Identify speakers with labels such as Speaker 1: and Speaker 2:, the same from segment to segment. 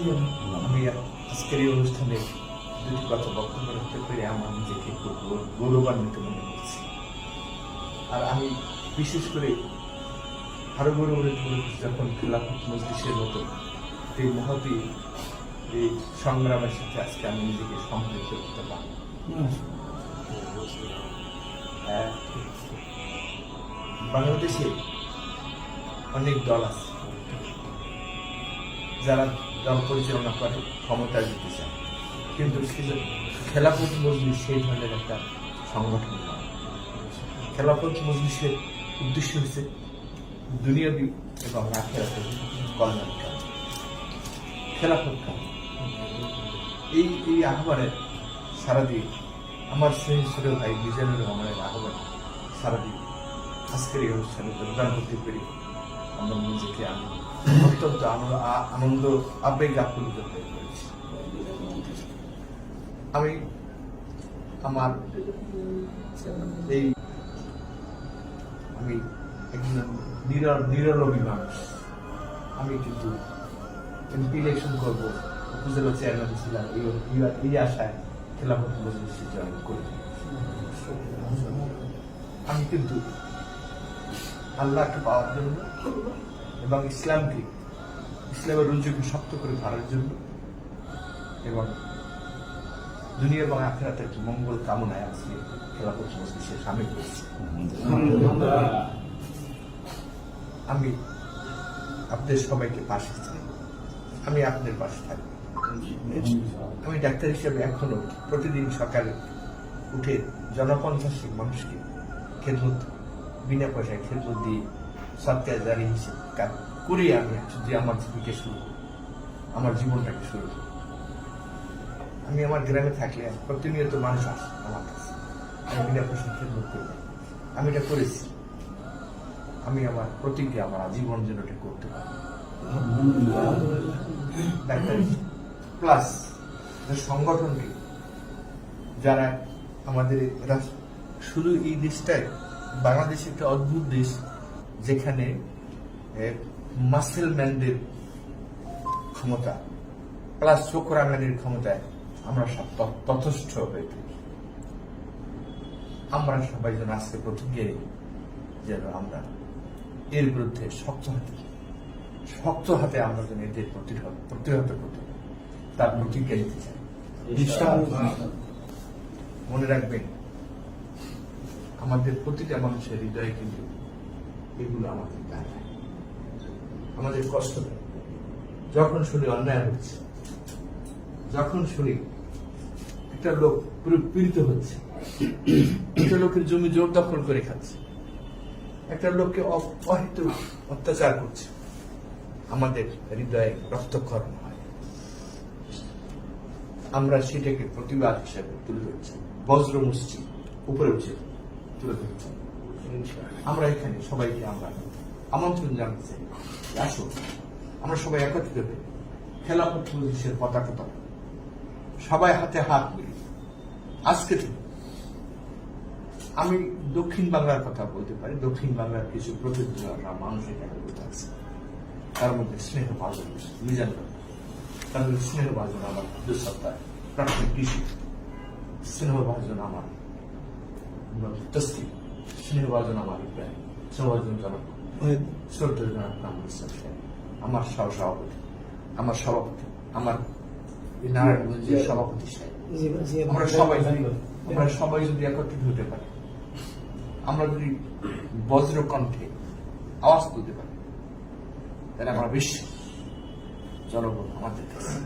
Speaker 1: আমি আজকের এই অনুষ্ঠানে দুটি কথা বক্তব্য রাখতে পেরে, আমার নিজেকে খুব গৌরবান্বিত মনে করছি আর আমি বিশেষ করে আরও করছি যখন খেলাফত মজলিসের মতো এই মহতি, এই সংগ্রামের সাথে আজকে আমি নিজেকে সম্পৃক্ত করতে পারি। বাংলাদেশে অনেক দল আছে যারা দল পরিচালনা করে ক্ষমতা দিতে চায়। কিন্তু খেলাফত মজলিস সেই ধরনের একটা সংগঠন নয়। খেলাফত মজলিসের উদ্দেশ্য হচ্ছে দুনিয়াবি এবং আখেরাতের কল্যাণ কাজ খেলাফত এই এই আহ্বানে সারাদিন আমার স্নেহ ছোট ভাই মিজানুর রহমানের আহ্বান সারা দিয়ে আজকের এই অনুষ্ঠানে যোগদান করতে পেরে আমরা নিজেকে অত্যন্ত আনন্দ- আবেগ আমি আমার এই, আমি একজন মানুষ আমি কিন্তু এমপি ইলেকশন করব। উপজেলা চেয়ারম্যান ছিলাম, এই আশায় খেলাফত মজলিসে জয়েন আমি কিন্তু আল্লাহকে পাওয়ার জন্য এবং ইসলামকে, ইসলামের রুজুকে শক্ত করে ধরার জন্য এবং দুনিয়া এবং আখেরাতের মঙ্গল কামনায় আজকে খেলাফত মজলিসে সামিল করেছি আমি আপনাদের সবাইকে পাশে চাই আমি আপনাদের পাশে থাকি আমি ডাক্তার হিসেবে এখনও প্রতিদিন সকালে উঠে জনপঞ্চাশিক মানুষকে খেদমত বিনা পয়সায় খেদমত দিয়ে সৎকার জারি কাজ করে আমি যে আমার জীবিকা শুরু আমার জীবনটাকে শুরু আমি আমার গ্রামে থাকলে প্রতিনিয়ত মানুষ আসে আমার কাছে। আমি বিনা পয়সায় করি আমি এটা করেছি। আমি আমার প্রতিজ্ঞা আমার আজীবন যেন এটা করতে পারি। প্লাস সংগঠনকে যারা আমাদের শুধু এই দেশটায় বাংলাদেশ একটা অদ্ভুত দেশ যেখানে মাসেল ম্যানদের ক্ষমতা প্লাস চোখরাঙ্গানির ক্ষমতায় আমরা সব তথস্থ হয়ে থাকি। আমরা সবাই যেন আজকে প্রতিজ্ঞা যেন আমরা এর বিরুদ্ধে শক্ত হাতে শক্ত হাতে আমরা যেন এদের প্রতিহত প্রতিহত করতে তার প্রতিজ্ঞা নিতে চাই। মনে রাখবেন আমাদের প্রতিটা মানুষের হৃদয়ে কিন্তু এগুলো আমাদের ব্যথা আমাদের কষ্ট যখন শুনি অন্যায় হচ্ছে, যখন শুনি একটা লোক পীড়িত হচ্ছে, একটা লোকের জমি জোর দখল করে খাচ্ছে, একটা লোককে অ- অহিত অত্যাচার করছে, আমাদের হৃদয়ে রক্তক্ষরণ হয়। আমরা সেটাকে প্রতিবাদ হিসেবে তুলে ধরছি। বজ্র মুষ্টি উপরে উঠে তুলে ধরছি। আমরা এখানে সবাইকে আমরা আমন্ত্রণ জানাতে চাই আসুন আমরা সবাই একত্রিত হয়ে খেলাফত মজলিসের পতাকা তলে সবাই হাতে হাত মিলিয়ে। আজকে আমি দক্ষিণ বাংলার কথা বলতে পারি। দক্ষিণ বাংলার কিছু প্রতিনিধিরা মানুষ এখানে আছে। তার মধ্যে স্নেহ ভাজন মিজান তার মধ্যে স্নেহ ভাজন আমার আব্দুল সত্তার প্রাথমিক কৃষি। স্নেহ ভাজন আমার স্নেহ জনক শ্রদ্ধা জনক নামুল ইসলাম আমার সহ সভাপতি আমার সভাপতি আমার নারায়ণগঞ্জের সভাপতি সাহেব আমরা সবাই আমরা সবাই যদি একত্রিত হতে পারি আমরা যদি বজ্র কণ্ঠে আওয়াজ তুলতে পারি তাহলে আমরা বিশ্ব জনগণ আমাদের কাছে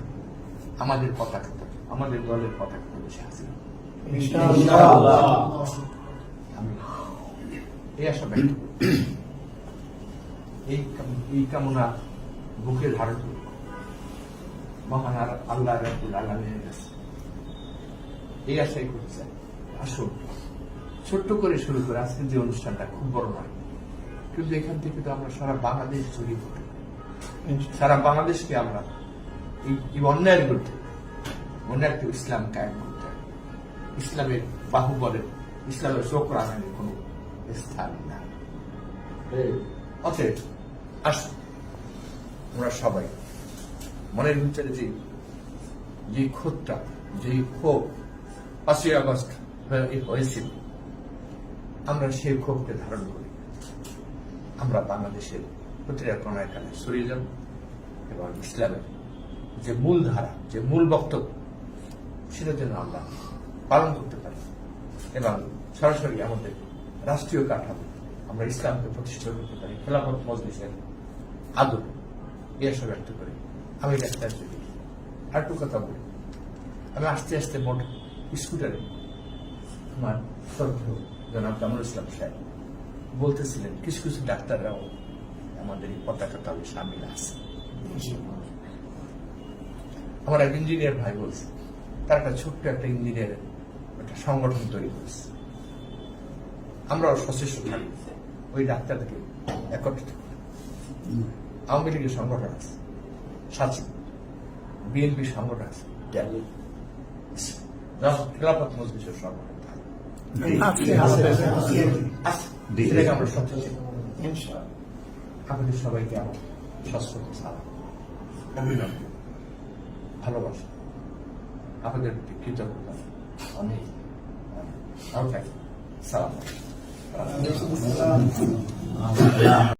Speaker 1: আমাদের পতাকা আমাদের দলের পতাকা বসে আছে এই আশা ব্যক্ত এই এই কামনা বুকে ধারণ করি মহান আল্লাহ রাবুল আলমের কাছে। এই আশাই করতে চাই আসুন ছোট্ট করে শুরু করে আজকে যে অনুষ্ঠানটা খুব বড় নয়। কিন্তু এখান থেকে তো আমরা সারা বাংলাদেশ ছড়িয়ে পড়তে পারি। সারা বাংলাদেশকে আমরা এই অন্যায়ের বিরুদ্ধে অন্যায়কে ইসলাম কায়েম করতে ইসলামের বাহুবলের ইসলামের চোখ রাখানোর কোনো স্থান নাই অতএব আসুন আমরা সবাই মনের ভিতরে যে যে ক্ষোভটা যে ক্ষোভ পাঁচই আগস্ট হয়ে- হয়েছিল আমরা সেই ক্ষোভকে ধারণ করি। আমরা বাংলাদেশের প্রতিটা কোনায় কানে সরিয়ে যাব এবং ইসলামের যে মূল ধারা যে মূল বক্তব্য সেটা যেন আমরা পালন করতে পারি। এবং সরাসরি আমাদের রাষ্ট্রীয় কাঠামো আমরা ইসলামকে প্রতিষ্ঠা করতে পারি খেলাফত মজলিসের আদর আশা ব্যক্ত করি। আমি ডাক্তার যদি আর একটু কথা বলি। আমি আস্তে আস্তে মোট স্কুটারে আমার শ্রদ্ধ জনাব কামরুল ইসলাম সাহেব বলতেছিলেন কিছু কিছু ডাক্তাররাও আমাদের এই পতাকা তলে সামিল আছে। আমার এক ইঞ্জিনিয়ার ভাই বলছে তার একটা ছোট্ট একটা ইঞ্জিনিয়ারের একটা সংগঠন তৈরি করেছে। আমরাও সচেষ্ট থাকি। ওই ডাক্তারকে একত্রিত করি। আওয়ামী লীগের সংগঠন আছে সাথী বিএনপি সংগঠন আছে ট্যালি খেলাফত মজলিসের সংগঠন থাকে। আমরা সচেতন আপনাদের সবাইকে আমার সশ্রদ্ধ সালাম। অভিনন্দন। ভালোবাসা। আপনাদের কৃতজ্ঞতা। অনেক অনেক। ভালো থাকবেন সালাম